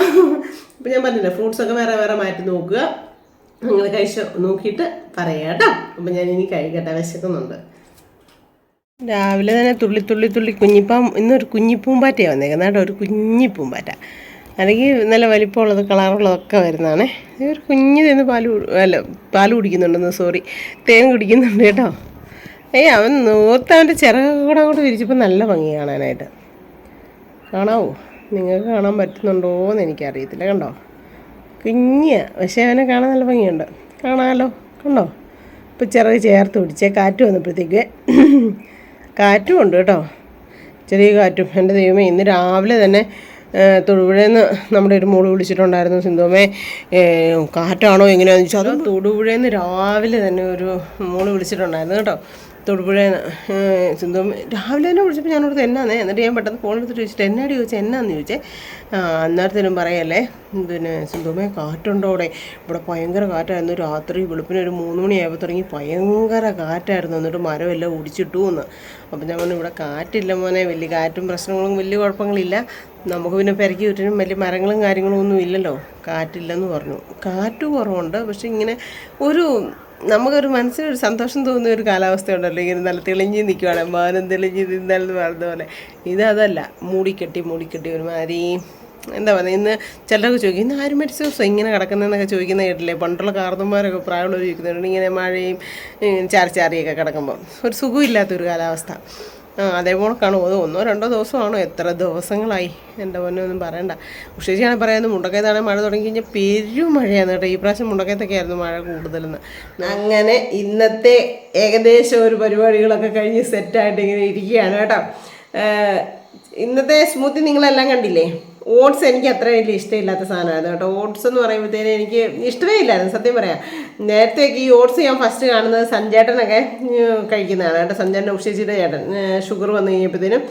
അപ്പം ഞാൻ പറഞ്ഞില്ല ഫ്രൂട്ട്സൊക്കെ വേറെ വേറെ മാറ്റി നോക്കുക. നിങ്ങൾ കഴിച്ച് നോക്കിയിട്ട് പറയാം കേട്ടോ. അപ്പം ഞാൻ ഇനി കഴിക്കട്ടെ വിശക്കുന്നുണ്ട്. രാവിലെ തന്നെ തുള്ളി തുള്ളി തുള്ളി കുഞ്ഞിപ്പം ഇന്നൊരു കുഞ്ഞിപ്പൂമ്പാറ്റയാണ് വന്നേക്കുന്നത്. കേട്ടോ ഒരു കുഞ്ഞിപ്പൂമ്പാറ്റ. അല്ലെങ്കിൽ നല്ല വലിപ്പമുള്ളത് കളറുള്ളതൊക്കെ വരുന്നതാണേ. ഒരു കുഞ്ഞ് തേന്ന് പാൽ അല്ല പാൽ കുടിക്കുന്നുണ്ടെന്ന് സോറി തേൻ കുടിക്കുന്നുണ്ട് കേട്ടോ. ഏയ് അവൻ നോർത്ത് അവന്റെ ചിറകൊക്കെ കൂടെ അങ്ങോട്ട് വിരിച്ചപ്പോൾ നല്ല ഭംഗി കാണാനായിട്ട്. കാണാവോ? നിങ്ങൾക്ക് കാണാൻ പറ്റുന്നുണ്ടോ എന്ന് എനിക്കറിയത്തില്ല കണ്ടോ? കുഞ്ഞിയ പക്ഷേ അവനെ കാണാൻ നല്ല ഭംഗിയുണ്ട്. കാണാമല്ലോ കണ്ടോ? ഇപ്പോൾ ചിറക് ചേർത്ത് പിടിച്ചേ കാറ്റ് വന്നപ്പോഴത്തേക്ക് കാറ്റും ഉണ്ട് കേട്ടോ. ചെറിയ കാറ്റും. എന്റെ ദൈവമേ ഇന്ന് രാവിലെ തന്നെ തൊടുപുഴയിൽ നമ്മുടെ ഒരു മോൾ വിളിച്ചിട്ടുണ്ടായിരുന്നു സിന്ധുമേ കാറ്റാണോ എങ്ങനെയാണെന്ന് ചോദിച്ചാൽ അത് തൊടുപുഴയിൽ നിന്ന് രാവിലെ തന്നെ ഒരു മോൾ വിളിച്ചിട്ടുണ്ടായിരുന്നു കേട്ടോ. തൊടുപുഴയിൽ സ്വന്തം രാവിലെ തന്നെ വിളിച്ചപ്പോൾ ഞാൻ ഓർത്ത് എന്നാന്നേ? എന്നിട്ട് ഞാൻ പെട്ടെന്ന് ഫോൺ എടുത്തിട്ട് ചോദിച്ചിട്ട് എന്നാടി ചോദിച്ചാൽ എന്നാന്ന് ചോദിച്ചേ. അന്നേരത്തേനും പറയല്ലേ പിന്നെ കാറ്റുണ്ടോ അവിടെ? ഇവിടെ ഭയങ്കര കാറ്റായിരുന്നു. രാത്രി വെളുപ്പിന് ഒരു മൂന്ന് മണിയായപ്പോൾ തുടങ്ങി ഭയങ്കര കാറ്റായിരുന്നു. എന്നിട്ട് മരമെല്ലാം ഒടിച്ചിട്ടു എന്ന്. അപ്പം ഞാൻ പറഞ്ഞു ഇവിടെ കാറ്റില്ല മോനെ വലിയ കാറ്റും പ്രശ്നങ്ങളും വലിയ കുഴപ്പങ്ങളില്ല. നമുക്ക് പിന്നെ പെരക്കി വിട്ടിനും വലിയ മരങ്ങളും കാര്യങ്ങളും ഒന്നും ഇല്ലല്ലോ. കാറ്റില്ലെന്ന് പറഞ്ഞു. കാറ്റ് കുറവുണ്ട്. പക്ഷെ ഇങ്ങനെ ഒരു നമുക്കൊരു മനസ്സിനൊരു സന്തോഷം തോന്നുന്ന ഒരു കാലാവസ്ഥ ഉണ്ടല്ലോ ഇങ്ങനെ നല്ല തെളിഞ്ഞ് നിൽക്കുവാണ് മാനം തെളിഞ്ഞ് നിന്നാലെന്ന് പറഞ്ഞ പോലെ. ഇതതല്ല മൂടിക്കെട്ടി മൂടിക്കെട്ടി ഒരുമാതിരി. എന്താ പറയുക ഇന്ന് ചിലരൊക്കെ ചോദിക്കും ഇന്ന് ആരും മരിച്ച? ദിവസം ഇങ്ങനെ കിടക്കുന്നതെന്നൊക്കെ ചോദിക്കുന്ന കേട്ടില്ലേ? പണ്ടുള്ള കാർന്നന്മാരൊക്കെ പ്രായമുള്ളവർ ചോദിക്കുന്നുണ്ട്. ഇങ്ങനെ മഴയും ചാറി ചാറിയൊക്കെ കിടക്കുമ്പോൾ ഒരു സുഖമില്ലാത്തൊരു കാലാവസ്ഥ. ആ അതേപോലെ അത് ഒന്നോ രണ്ടോ ദിവസമാണോ? എത്ര ദിവസങ്ങളായി? എന്റെ ഒന്നും പറയണ്ട. ഉഷേച്ചിയാണ് പറയുന്നത് മുണ്ടക്കയത്താണെങ്കിൽ മഴ തുടങ്ങി കഴിഞ്ഞാൽ പെരും മഴയാണ് കേട്ടോ. ഈ പ്രാവശ്യം മുണ്ടക്കയത്തൊക്കെ ആയിരുന്നു മഴ കൂടുതലെന്ന്. അങ്ങനെ ഇന്നത്തെ ഏകദേശം ഒരു പരിപാടികളൊക്കെ കഴിഞ്ഞ് സെറ്റായിട്ട് ഇങ്ങനെ ഇരിക്കുകയാണ് കേട്ടോ. ഇന്നത്തെ സ്മൂത്തി നിങ്ങളെല്ലാം കണ്ടില്ലേ? ഓട്സ് എനിക്ക് അത്ര വലിയ ഇഷ്ടമില്ലാത്ത സാധനമായിരുന്നു കേട്ടോ. ഓട്സ് എന്ന് പറയുമ്പോഴത്തേനും എനിക്ക് ഇഷ്ടമേ ഇല്ലായിരുന്നു സത്യം പറയാം. നേരത്തെയൊക്കെ ഈ ഓട്സ് ഞാൻ ഫസ്റ്റ് കാണുന്നത് സഞ്ചേട്ടനൊക്കെ കഴിക്കുന്നതാണ് കേട്ടോ. സഞ്ചേട്ടൻ ഉഷേച്ചിയുടെ ചേട്ടൻ ഷുഗർ വന്നു കഴിഞ്ഞപ്പോഴത്തേനും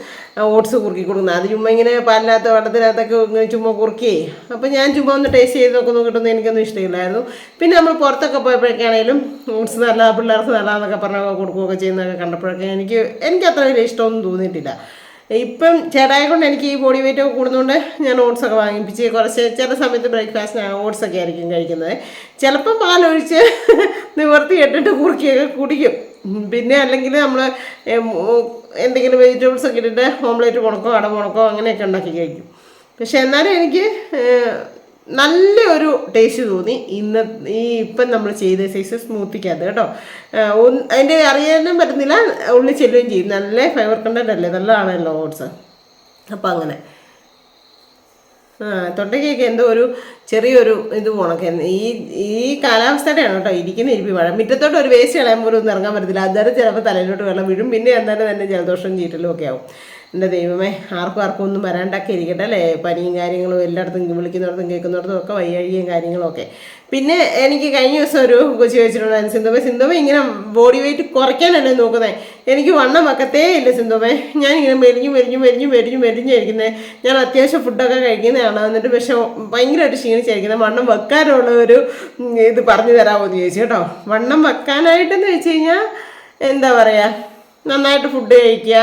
ഓട്സ് കുറുക്കി കൊടുക്കുന്നത്. അത് ചുമ്മാ ഇങ്ങനെ പാലിനകത്ത് വെള്ളത്തിനകത്തൊക്കെ ചുമ്മാ കുറുക്കി. അപ്പോൾ ഞാൻ ചുമ്മാ ഒന്ന് ടേസ്റ്റ് ചെയ്ത് നോക്കി നോക്കിയിട്ടൊന്നും എനിക്കൊന്നും ഇഷ്ടമില്ലായിരുന്നു. പിന്നെ നമ്മൾ പുറത്തൊക്കെ പോയപ്പോഴൊക്കെയാണെങ്കിലും ഓട്സ് നല്ല പിള്ളേർക്ക് നല്ലതെന്നൊക്കെ പറഞ്ഞൊക്കെ കൊടുക്കുകയൊക്കെ ചെയ്യുന്നതൊക്കെ കണ്ടപ്പോഴൊക്കെ എനിക്ക് എനിക്ക് അത്ര വലിയ ഇഷ്ടമൊന്നും തോന്നിയിട്ടില്ല. ഇപ്പം ചേട്ടായെ കൊണ്ട് എനിക്ക് ഈ ബോഡി വെയിറ്റ് കൂടുന്നതുകൊണ്ട് ഞാൻ ഓട്സ് ഒക്കെ വാങ്ങിപ്പിച്ച് കുറച്ച് ചില സമയത്ത് ബ്രേക്ക്ഫാസ്റ്റിന് ഓട്സ് ഒക്കെ ആയിരിക്കും കഴിക്കുന്നത്. ചിലപ്പം പാലൊഴിച്ച് നിവർത്തി ഇട്ടിട്ട് കുറുക്കിയൊക്കെ കുടിക്കും. പിന്നെ അല്ലെങ്കിൽ നമ്മൾ എന്തെങ്കിലും വെജിറ്റബിൾസ് ഒക്കെ ഇട്ടിട്ട് ഓംലേറ്റ് മുണക്കോ അട മുണക്കോ അങ്ങനെയൊക്കെ ഉണ്ടാക്കി കഴിക്കും. പക്ഷെ എന്നാലും എനിക്ക് നല്ല ഒരു ടേസ്റ്റ് തോന്നി. ഇന്ന് ഈ ഇപ്പം നമ്മൾ ചെയ്ത സൈസ് സ്മൂത്തിക്കകത്ത് കേട്ടോ. അതിന്റെ അറിയാനും പറ്റുന്നില്ല ഉള്ളിൽ ചെല്ലുകയും ചെയ്യും. നല്ല ഫൈബർ കണ്ടന്റ് അല്ലേ? നല്ലതാണല്ലോ ഓട്സ്. അപ്പം അങ്ങനെ. ആ തൊണ്ടയ്ക്കൊക്കെ എന്തോ ഒരു ചെറിയൊരു ഇത് പോണൊക്കെ ഈ ഈ കാലാവസ്ഥയുടെയാണ് കേട്ടോ ഇരിക്കുന്ന ഇരിപ്പി. മഴ മുറ്റത്തോട്ട് ഒരു വേസ്റ്റ് കളയാൻ പോലും ഒന്നും ഇറങ്ങാൻ പറ്റത്തില്ല. അന്നേരം ചിലപ്പോൾ തലയിലോട്ട് വെള്ളം വീഴും. പിന്നെ അന്നേരം തന്നെ ജലദോഷം ചീറ്റലും ഒക്കെ ആവും. എന്റെ ദൈവമേ ആർക്കും ആർക്കും ഒന്നും വരാണ്ടൊക്കെ ഇരിക്കട്ടെ അല്ലേ? പനിയും കാര്യങ്ങളും എല്ലായിടത്തും വിളിക്കുന്നിടത്തും കേൾക്കുന്നിടത്തും ഒക്കെ വയ്യഴിയും കാര്യങ്ങളൊക്കെ പിന്നെ എനിക്ക് കഴിഞ്ഞ ദിവസം ഒരു കൊച്ചി ചോദിച്ചിട്ടുണ്ടായിരുന്നു സിന്ധുമ സിന്ധുമ ഇങ്ങനെ ബോഡി വെയിറ്റ് കുറയ്ക്കാനല്ലേ നോക്കുന്നത് എനിക്ക് വണ്ണം വെക്കത്തേ ഇല്ല സിന്ധുമേ ഞാനിങ്ങനെ മെലിഞ്ഞു മെലിഞ്ഞു മെലിഞ്ഞു മെലിഞ്ഞു മെലിഞ്ഞിരിക്കുന്നത് ഞാൻ അത്യാവശ്യം ഫുഡൊക്കെ കഴിക്കുന്നതാണ്. എന്നിട്ട് പക്ഷേ ഭയങ്കരമായിട്ട് ക്ഷീണിച്ചായിരിക്കുന്നത് വണ്ണം വെക്കാനുള്ള ഒരു ഇത് പറഞ്ഞു തരാമോ എന്ന് ചോദിച്ചു കേട്ടോ. വണ്ണം വെക്കാനായിട്ടെന്ന് വെച്ച് കഴിഞ്ഞാൽ എന്താ പറയുക നന്നായിട്ട് ഫുഡ് കഴിക്കുക.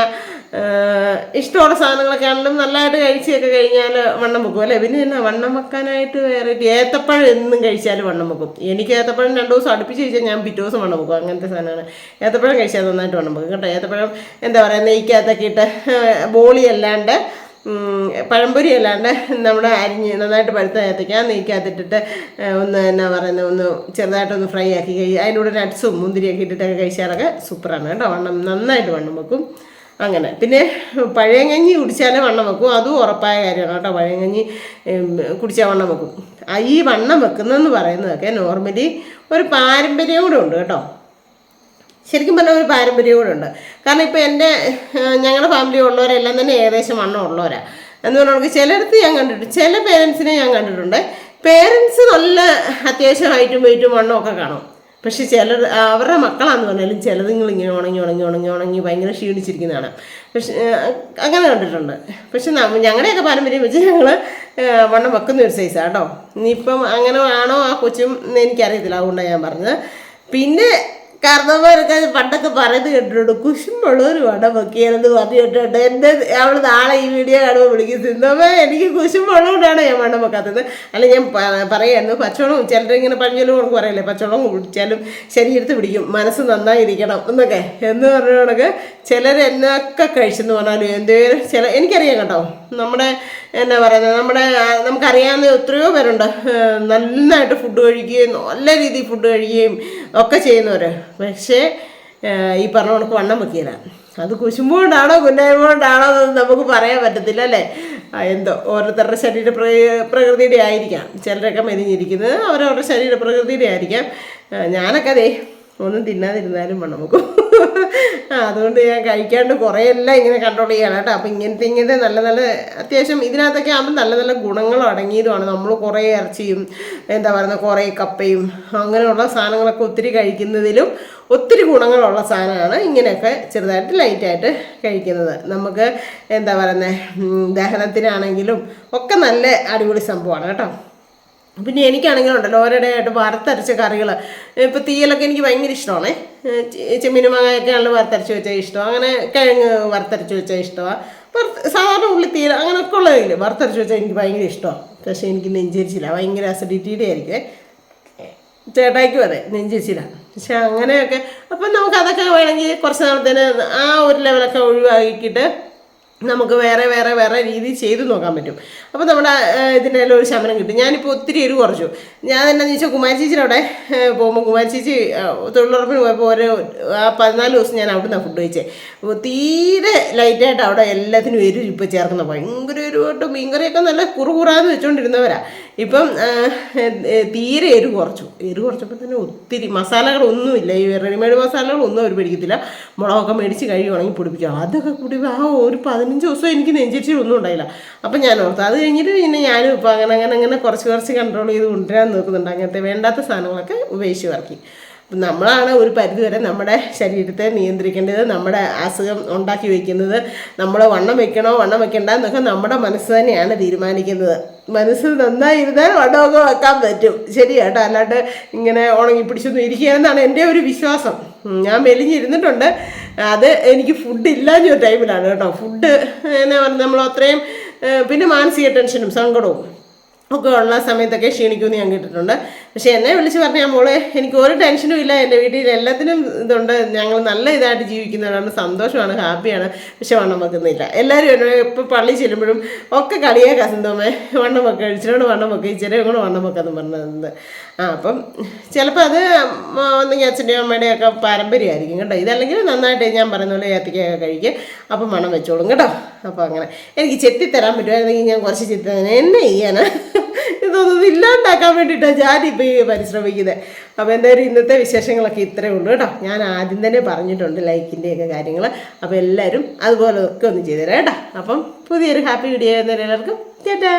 ഇഷ്ടമുള്ള സാധനങ്ങളൊക്കെ ആണെങ്കിലും നല്ലതായിട്ട് കഴിച്ചൊക്കെ കഴിഞ്ഞാൽ വണ്ണം വെക്കും. അല്ലേ? പിന്നെ എന്നാ വണ്ണം വെക്കാനായിട്ട് വേറെ ഏത്തപ്പഴം എന്നും കഴിച്ചാൽ വണ്ണം വെക്കും. എനിക്ക് ഏത്തപ്പഴം രണ്ട് ദിവസം അടുപ്പിച്ച് കഴിച്ചാൽ ഞാൻ പിറ്റേ ദിവസം വണ്ണം വെക്കും. അങ്ങനത്തെ സാധനമാണ്. ഏത്തപ്പഴം കഴിച്ചാൽ നന്നായിട്ട് വണ്ണം വെക്കും. കേട്ടോ ഏത്തപ്പഴം എന്താ പറയുക നെയ്ക്കകത്തൊക്കെ ഇട്ട് ബോളി അല്ലാണ്ട് പഴംപൊരി അല്ലാണ്ട് നമ്മുടെ അരിഞ്ഞ് നന്നായിട്ട് പഴുത്ത ഏത്തയ്ക്ക നെയ്ക്കകത്തിട്ടിട്ട് ഒന്ന് എന്നാ പറയുന്നത് ഒന്ന് ചെറുതായിട്ടൊന്ന് ഫ്രൈ ആക്കി കഴി അതിന്റെ കൂടെ നട്ട്സും മുന്തിരിയൊക്കെ ഇട്ടിട്ടൊക്കെ കഴിച്ചാലൊക്കെ സൂപ്പറാണ്. കേട്ടോ വണ്ണം നന്നായിട്ട് വണ്ണം വെക്കും. അങ്ങനെ. പിന്നെ പഴയങ്ങഞ്ഞി കുടിച്ചാലേ വണ്ണം വെക്കും. അതും ഉറപ്പായ കാര്യമാണ് കേട്ടോ. പഴയങ്ങഞ്ഞി കുടിച്ചാൽ വണ്ണം വെക്കും. ഈ വണ്ണം വെക്കുന്നതെന്ന് പറയുന്നതൊക്കെ നോർമലി ഒരു പാരമ്പര്യം കൂടെ ഉണ്ട് കേട്ടോ. ശരിക്കും പറഞ്ഞാൽ ഒരു പാരമ്പര്യം കൂടെ ഉണ്ട്. കാരണം ഇപ്പോൾ എന്റെ ഞങ്ങളുടെ ഫാമിലി ഉള്ളവരെല്ലാം തന്നെ ഏകദേശം വണ്ണം ഉള്ളവരാണ് എന്ന് പറഞ്ഞാൽ നമുക്ക് ചിലയിടത്ത് ഞാൻ കണ്ടിട്ടുണ്ട്. ചില പേരൻസിനെ ഞാൻ കണ്ടിട്ടുണ്ട്. പേരൻസ് നല്ല അത്യാവശ്യം ഹൈറ്റും വെയിറ്റും വണ്ണമൊക്കെ കാണും. പക്ഷെ ചിലർ അവരുടെ മക്കളാന്ന് പറഞ്ഞാലും ചിലതുങ്ങൾ ഇങ്ങനെ ഉണങ്ങി ഉണങ്ങി ഉണങ്ങി ഉണങ്ങി ഭയങ്കര ക്ഷീണിച്ചിരിക്കുന്നതാണ്. പക്ഷെ അങ്ങനെ കണ്ടിട്ടുണ്ട്. പക്ഷെ ഞങ്ങളുടെയൊക്കെ പാരമ്പര്യം വെച്ച് ഞങ്ങൾ വണ്ണം വെക്കുന്ന ഒരു സൈസാണ് കേട്ടോ ഇനിയിപ്പം അങ്ങനെ ആണോ ആ കൊച്ചും എനിക്കറിയത്തില്ല. അതുകൊണ്ടാണ് ഞാൻ പറഞ്ഞത്. പിന്നെ കാരണവന്മാരൊക്കെ പണ്ടൊക്കെ പറയുന്നത് കേട്ടിട്ടുണ്ട് കുശുമ്പുള്ളവർ വടം വെക്കിയാലെന്ന് പറഞ്ഞു കേട്ടിട്ടുണ്ട് എന്റെ അവൾ നാളെ ഈ വീഡിയോ കാണുമ്പോൾ വിളിക്കും സിന്ധമ്മ എനിക്ക് കുശുമ്പുള്ളതുകൊണ്ടാണ് ഞാൻ വണ്ണം വെക്കാത്തത്. അല്ല ഞാൻ പറയായിരുന്നു പച്ചവളം ചിലരിങ്ങനെ പഞ്ഞലും കൊണ്ട് പറയല്ലേ പച്ചവളം കുടിച്ചാലും ശരീരത്ത് പിടിക്കും മനസ്സ് നന്നായിരിക്കണം എന്നൊക്കെ. എന്ന് പറഞ്ഞ കണക്ക് ചിലർ എന്നൊക്കെ കഴിച്ചെന്ന് പറഞ്ഞാലും എന്തേലും ചില എനിക്കറിയാം കേട്ടോ. നമ്മുടെ എന്നാ പറയുന്നത് നമ്മുടെ നമുക്കറിയാവുന്ന എത്രയോ പേരുണ്ട്. നന്നായിട്ട് ഫുഡ് കഴിക്കുകയും നല്ല രീതിയിൽ ഫുഡ് കഴിക്കുകയും ഒക്കെ ചെയ്യുന്നവർ പക്ഷേ ഈ പറഞ്ഞ കണക്ക് വണ്ണം വെക്കില്ല. അത് കുശുമ്പോണ്ടാണോ കുന്നായ്മോണ്ടാണോ എന്ന് നമുക്ക് പറയാൻ പറ്റത്തില്ല അല്ലേ? എന്തോ ഓരോരുത്തരുടെ ശരീര പ്ര- പ്രകൃതിയുടെ ആയിരിക്കാം. ചിലരൊക്കെ മെലിഞ്ഞിരിക്കുന്നത് അവരവരുടെ ശരീര പ്രകൃതിയുടെ ആയിരിക്കാം. ഞാനൊക്കെ അതെ ഒന്നും തിന്നാതിരുന്നാലും വേണം നമുക്ക്. അതുകൊണ്ട് ഞാൻ കഴിക്കാണ്ട് കുറേ എല്ലാം ഇങ്ങനെ കൺട്രോൾ ചെയ്യണം കേട്ടോ. അപ്പം ഇങ്ങനത്തെ ഇങ്ങനത്തെ നല്ല നല്ല അത്യാവശ്യം ഇതിനകത്തൊക്കെ ആകുമ്പോൾ നല്ല നല്ല ഗുണങ്ങൾ അടങ്ങിയതുമാണ്. നമ്മൾ കുറേ ഇറച്ചിയും എന്താ പറയുന്നത് കുറേ കപ്പയും അങ്ങനെയുള്ള സാധനങ്ങളൊക്കെ ഒത്തിരി കഴിക്കുന്നതിലും ഒത്തിരി ഗുണങ്ങളുള്ള സാധനമാണ് ഇങ്ങനെയൊക്കെ ചെറുതായിട്ട് ലൈറ്റായിട്ട് കഴിക്കുന്നത്. നമുക്ക് എന്താ പറയുന്നത് ദഹനത്തിനാണെങ്കിലും ഒക്കെ നല്ല അടിപൊളി സംഭവമാണ് കേട്ടോ. പിന്നെ എനിക്കാണെങ്കിലും ഉണ്ടല്ലോ ഓരോടെയായിട്ട് വറുത്തരച്ച കറികൾ ഇപ്പോൾ തീയലൊക്കെ എനിക്ക് ഭയങ്കര ഇഷ്ടമാണേ. ചെമ്മീൻ മാങ്ങയൊക്കെ ആണല്ലോ വറുത്തരച്ച് വെച്ചാൽ ഇഷ്ടം. അങ്ങനെ കിഴങ്ങ് വറുത്തരച്ച് വെച്ചാൽ ഇഷ്ടമാണ് സാധാരണ ഉള്ളി തീയൽ അങ്ങനെയൊക്കെ ഉള്ളതില്ലേ വറുത്തരച്ച് വെച്ചാൽ എനിക്ക് ഭയങ്കര ഇഷ്ടമാണ് പക്ഷേ എനിക്ക് നെഞ്ചരിച്ചില്ല. ഭയങ്കര അസിഡിറ്റിയുടെ ആയിരിക്കും. ചേട്ടായിക്കും അതെ നെഞ്ചരിച്ചില്ല. പക്ഷെ അങ്ങനെയൊക്കെ അപ്പം നമുക്ക് അതൊക്കെ വേണമെങ്കിൽ കുറച്ച് നാളത്തേന് ആ ഒരു ലെവലൊക്കെ ഒഴിവാക്കിയിട്ട് നമുക്ക് വേറെ വേറെ വേറെ രീതിയിൽ ചെയ്തു നോക്കാൻ പറ്റും. അപ്പോൾ നമ്മുടെ ഇതിന്റെ ഒരു ശമനം കിട്ടും. ഞാനിപ്പോൾ ഒത്തിരി എരിവ് കുറച്ചു. ഞാൻ എന്നാന്ന് വെച്ചാൽ കുമാരി ചേച്ചിയുടെ അവിടെ പോകുമ്പോൾ കുമാരി ചേച്ചി തൊഴിലുറപ്പിന് പോയപ്പോൾ ഒരു ആ പതിനാല് ദിവസം ഞാൻ അവിടെ നിന്നാണ് ഫുഡ് കഴിച്ചത് അപ്പോൾ തീരെ ലൈറ്റായിട്ട് അവിടെ എല്ലാത്തിനും എരിവ് ഇപ്പോൾ ചേർക്കുന്ന ഭയങ്കര എരിവായിട്ട് മീൻകറിയൊക്കെ നല്ല കുറുകുറാന്ന് വെച്ചുകൊണ്ടിരുന്നവരാ ഇപ്പം തീരെ എരു കുറച്ചു. എരു കുറച്ചപ്പോൾ തന്നെ ഒത്തിരി മസാലകളൊന്നുമില്ല. ഈ റെഡിമെയ്ഡ് മസാലകളൊന്നും അവർ പിടിക്കത്തില്ല മുളകൊക്കെ മേടിച്ച് കഴിയുവാണെങ്കിൽ പൊടിപ്പിക്കും. അതൊക്കെ കൂടി ആ ഒരു പതിനഞ്ച് ദിവസം എനിക്ക് നെഞ്ചരിച്ചിൽ ഒന്നും ഉണ്ടായില്ല. അപ്പം ഞാൻ ഓർത്തു അത് കഴിഞ്ഞിട്ട് പിന്നെ ഞാനും ഇപ്പം അങ്ങനെ അങ്ങനെ അങ്ങനെ കുറച്ച് കുറച്ച് കൺട്രോൾ ചെയ്ത് കൊണ്ടുവരാൻ നോക്കുന്നുണ്ട്. അങ്ങനത്തെ വേണ്ടാത്ത സാധനങ്ങളൊക്കെ ഉപേക്ഷിച്ച് അപ്പം നമ്മളാണ് ഒരു പരിധിവരെ നമ്മുടെ ശരീരത്തെ നിയന്ത്രിക്കേണ്ടത് നമ്മുടെ അസുഖം ഉണ്ടാക്കി വയ്ക്കുന്നത് നമ്മൾ വണ്ണം വെക്കണോ വണ്ണം വെക്കണ്ട എന്നൊക്കെ നമ്മുടെ മനസ്സ് തന്നെയാണ് തീരുമാനിക്കുന്നത്. മനസ്സ് നന്നായിരുന്നാൽ വണ്ണമൊക്കെ വെക്കാൻ പറ്റും. ശരി കേട്ടോ അല്ലാണ്ട് ഇങ്ങനെ ഉണങ്ങി പിടിച്ചൊന്നും ഇരിക്കുകയെന്നാണ് എന്റെ ഒരു വിശ്വാസം. ഞാൻ മെലിഞ്ഞിരുന്നിട്ടുണ്ട്. അത് എനിക്ക് ഫുഡ് ഇല്ലാഞ്ഞ ഒരു ടൈമിലാണ് കേട്ടോ. ഫുഡ് എന്നാ പറഞ്ഞാൽ നമ്മൾ അത്രയും പിന്നെ മാനസിക ടെൻഷനും സങ്കടവും. ഒക്കെ ഉള്ള സമയത്തൊക്കെ ക്ഷീണിക്കുമെന്ന് ഞാൻ കേട്ടിട്ടുണ്ട്. പക്ഷേ എന്നെ വിളിച്ച് പറഞ്ഞാൽ മോളെ എനിക്ക് ഒരു ടെൻഷനും ഇല്ല. എന്റെ വീട്ടിൽ എല്ലാത്തിനും ഇതുണ്ട്. ഞങ്ങൾ നല്ല ഇതായിട്ട് ജീവിക്കുന്നവരാണ്. സന്തോഷമാണ്. ഹാപ്പിയാണ്. പക്ഷെ വണ്ണം വെക്കുന്നില്ല. എല്ലാവരും എന്നെ ഇപ്പോൾ പള്ളി ചെല്ലുമ്പോഴും ഒക്കെ കളിയാ കസന്തോമേ വണ്ണം വെക്കുക ഇച്ചിരിയോട് വണ്ണം വെക്കുക ഇച്ചിരി വണ്ണം വെക്കാന്ന് പറഞ്ഞത് ആ അപ്പം ചിലപ്പോൾ അത് ഒന്നെങ്കിൽ അച്ഛന്റെയോ അമ്മയുടെയോ ഒക്കെ പാരമ്പര്യമായിരിക്കും കേട്ടോ. ഇതല്ലെങ്കിൽ നന്നായിട്ട് ഞാൻ പറയുന്ന പോലെ ഏത്തക്കൊക്കെ കഴിക്കുക അപ്പം മണം വെച്ചോളും കേട്ടോ. അപ്പോൾ അങ്ങനെ. എനിക്ക് ചെത്തി തരാൻ പറ്റുമായിരുന്നെങ്കിൽ ഞാൻ കുറച്ച് ചെത്തി എന്നെ ചെയ്യാനാ? ഇതൊന്നും ഇല്ലാണ്ടാക്കാൻ വേണ്ടിയിട്ടാണ് ഞാനിപ്പോൾ ഈ പരിശ്രമിക്കുന്നത് അപ്പോൾ എന്തായാലും ഇന്നത്തെ വിശേഷങ്ങളൊക്കെ ഇത്രയേ ഉള്ളൂ കേട്ടോ. ഞാൻ ആദ്യം തന്നെ പറഞ്ഞിട്ടുണ്ട് ലൈക്കിന്റെയൊക്കെ കാര്യങ്ങൾ അപ്പോൾ എല്ലാവരും അതുപോലെ ഒക്കെ ഒന്ന് ചെയ്തുതരാം കേട്ടോ. അപ്പം പുതിയൊരു ഹാപ്പി വീഡിയോ എല്ലാവർക്കും ചേട്ടാ.